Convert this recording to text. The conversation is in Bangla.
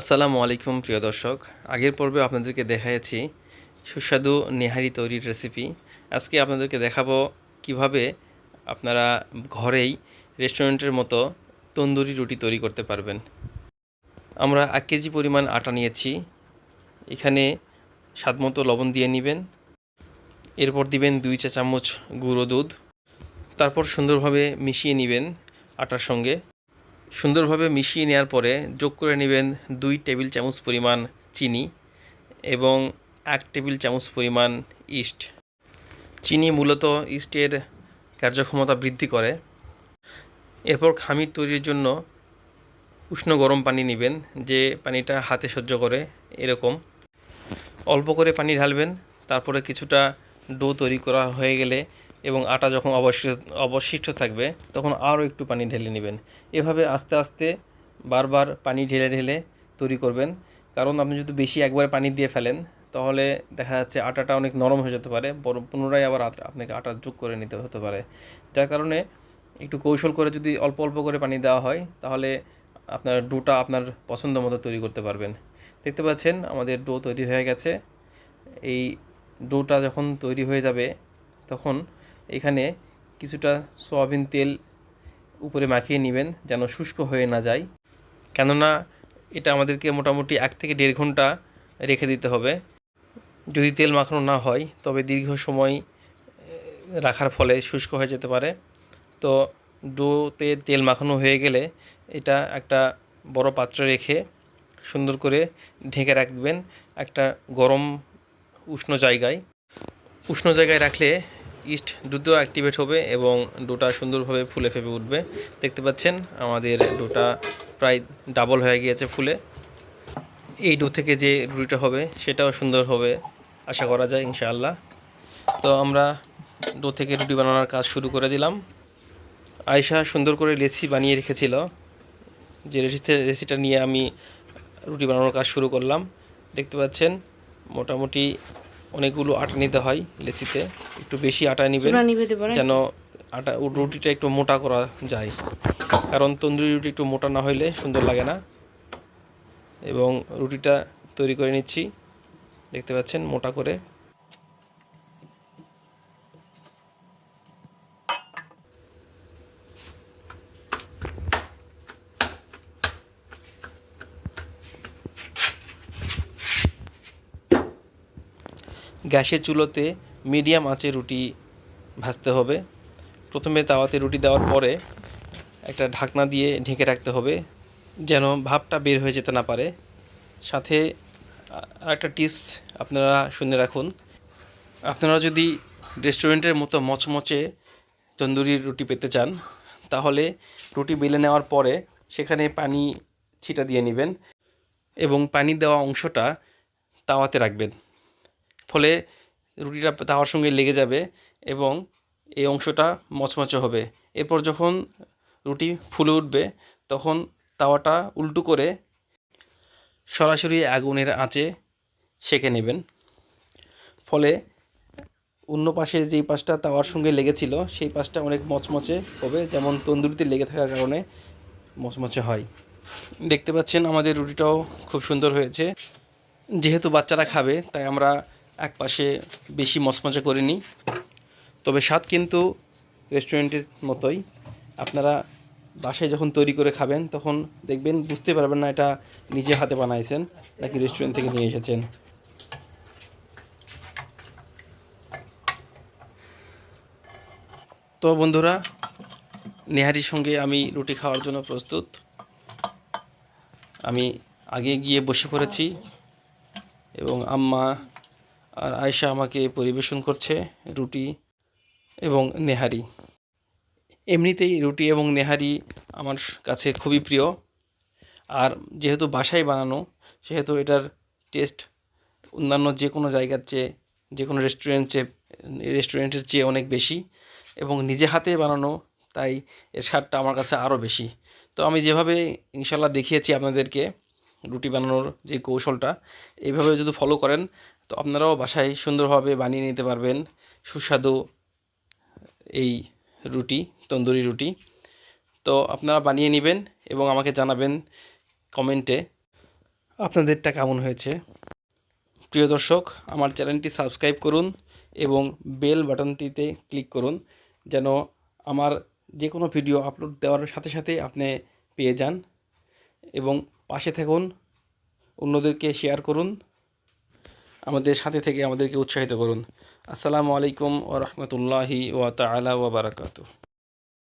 আসসালামু আলাইকুম, প্রিয় দর্শক। আগের পর্বে আপনাদেরকে দেখাইছি সুস্বাদু নেহারি তৈরির রেসিপি আজকে আপনাদেরকে দেখাবো কীভাবে আপনারা ঘরেই রেস্টুরেন্টের মতো তন্দুরি রুটি তৈরি করতে পারবেন। আমরা এক কেজি পরিমাণ আটা নিয়েছি। এখানে স্বাদমতো লবণ দিয়ে নেবেন। এরপর দিবেন দুই চা চামচ গুঁড়ো দুধ। তারপর সুন্দরভাবে মিশিয়ে নেবেন আটার সঙ্গে। সুন্দরভাবে মিশিয়ে নেওয়ার পরে যোগ করে নেবেন দুই টেবিল চামচ পরিমাণ চিনি এবং এক টেবিল চামচ পরিমাণ ইস্ট। চিনি মূলত ইস্টের কার্যক্ষমতা বৃদ্ধি করে। এরপর খামির তৈরির জন্য উষ্ণ গরম পানি নেবেন, যে পানিটা হাতে সহ্য করে এরকম। অল্প করে পানি ঢালবেন, তারপরে কিছুটা ডো তৈরি করা হয়ে গেলে এবং আটা যখন অবশিষ্ট অবশিষ্ট থাকবে, তখন আরও একটু পানি ঢেলে নেবেন। এভাবে আস্তে আস্তে বারবার পানি ঢেলে ঢেলে তৈরি করবেন। কারণ আপনি যদি বেশি একবার পানি দিয়ে ফেলেন, তাহলে দেখা যাচ্ছে আটাটা অনেক নরম হয়ে যেতে পারে। পুনরায় আবার আপনাকে আটা যোগ করে নিতে হতে পারে। যার কারণে একটু কৌশল করে যদি অল্প অল্প করে পানি দেওয়া হয়, তাহলে আপনার ডোটা আপনার পছন্দ মতো তৈরি করতে পারবেন। দেখতে পাচ্ছেন, আমাদের ডো তৈরি হয়ে গেছে। এই ডোটা যখন তৈরি হয়ে যাবে, তখন এখানে কিছুটা সোয়াবিন তেল উপরে মাখিয়ে নেবেন যেন শুষ্ক হয়ে না যায়। কেননা এটা আমাদেরকে মোটামুটি এক থেকে দেড় ঘণ্টা রেখে দিতে হবে। যদি তেল মাখানো না হয়, তবে দীর্ঘ সময় রাখার ফলে শুষ্ক হয়ে যেতে পারে। তো ডোতে তেল মাখানো হয়ে গেলে এটা একটা বড় পাত্রে রেখে সুন্দর করে ঢেকে রাখবেন একটা গরম উষ্ণ জায়গায়। উষ্ণ জায়গায় রাখলে ইস্ট দ্রুত অ্যাক্টিভেট হবে এবং ডোটা সুন্দরভাবে ফুলে ফেপে উঠবে। দেখতে পাচ্ছেন, আমাদের ডোটা প্রায় ডাবল হয়ে গিয়েছে ফুলে। এই ডো থেকে যে রুটিটা হবে, সেটাও সুন্দর হবে, আশা করা যায়, ইনশাআল্লাহ। তো আমরা ডো থেকে রুটি বানানোর কাজ শুরু করে দিলাম। আয়শা সুন্দর করে লেসি বানিয়ে রেখেছিল। যে রেসিতে রেসিটা নিয়ে আমি রুটি বানানোর কাজ শুরু করলাম। দেখতে পাচ্ছেন, মোটামুটি অনেকগুলো আটা নিতে হয় লেসিতে একটু বেশি আটা নেবেন। নিবে যেন আটা রুটিটা একটু মোটা করা যায়। কারণ তন্দুরি রুটি একটু মোটা না হইলে সুন্দর লাগে না। এবং রুটিটা তৈরি করে নিচ্ছি। দেখতে পাচ্ছেন মোটা করে। গ্যাসের চুলোতে মিডিয়াম আঁচে রুটি ভাজতে হবে। প্রথমে তাওয়াতে রুটি দেওয়ার পরে একটা ঢাকনা দিয়ে ঢেকে রাখতে হবে যেন ভাপটা বের হয়ে যেতে না পারে। সাথে একটা টিপস আপনারা শুনে রাখুন। আপনারা যদি রেস্টুরেন্টের মতো মচমচে তন্দুরি রুটি পেতে চান, তাহলে রুটি বেলে নেওয়ার পরে সেখানে পানি ছিটা দিয়ে নেবেন এবং পানি দেওয়া অংশটা তাওয়াতে রাখবেন। ফলে রুটিটা তাওয়ার সঙ্গে লেগে যাবে এবং এই অংশটা মচমচে হবে। এরপর যখন রুটি ফুলে উঠবে, তখন তাওয়াটা উল্টো করে সরাসরি আগুনের আঁচে সেঁকে নেবেন। ফলে অন্য পাশে যেই পাশটা তাওয়ার সঙ্গে লেগেছিল, সেই পাশটা অনেক মচমচে হবে, যেমন তন্দুরিতে লেগে থাকার কারণে মচমচে হয়। দেখতে পাচ্ছেন, আমাদের রুটিটাও খুব সুন্দর হয়েছে। যেহেতু বাচ্চারা খাবে, তাই আমরা এক পাশে বেশি মচমচে করিনি। তবে স্বাদ কিন্তু রেস্টুরেন্টের মতোই। আপনারা বাসায় যখন তৈরি করে খাবেন, তখন দেখবেন বুঝতে পারবেন না এটা নিজে হাতে বানাইছেন নাকি রেস্টুরেন্ট থেকে নিয়ে এসেছেন। তো বন্ধুরা, নেহারির সঙ্গে আমি রুটি খাওয়ার জন্য প্রস্তুত। আমি আগে গিয়ে বসে পড়েছি এবং আম্মা আর আয়শা আমাকে পরিবেশন করছে, রুটি এবং নেহারি। এমনিতেই রুটি এবং নেহারি আমার কাছে খুবই প্রিয়। আর যেহেতু বাসায় বানানো, সেহেতু এটার টেস্ট অন্যান্য যে কোনো জায়গার চেয়ে, যে কোনো রেস্টুরেন্ট চেয়ে রেস্টুরেন্টের চেয়ে অনেক বেশি এবং নিজে হাতে বানানো, তাই এর স্বাদটা আমার কাছে আরও বেশি। তো আমি যেভাবে ইনশাল্লাহ দেখিয়েছি আপনাদেরকে, রুটি বানানোর যে কৌশলটা, এইভাবে যদি ফলো করেন তো আপনারাও বাসায় সুন্দরভাবে বানিয়ে নিতে পারবেন সুস্বাদু এই রুটি, তন্দুরি রুটি। তো আপনারা বানিয়ে নেবেন এবং আমাকে জানাবেন কমেন্টে আপনাদেরটা কেমন হয়েছে। প্রিয় দর্শক, আমার চ্যানেলটি সাবস্ক্রাইব করুন এবং বেল বাটনটিতে ক্লিক করুন যেন আমার যে কোনো ভিডিও আপলোড দেওয়ার সাথে সাথে আপনি পেয়ে যান এবং পাশে থাকুন, অন্যদেরকে শেয়ার করুন। আমাদের সাথে থেকে আমাদেরকে উৎসাহিত করুন। আসসালামু আলাইকুম ও রহমতুল্লাহি ওয়া তালা ওয়া বারাকাতুহু।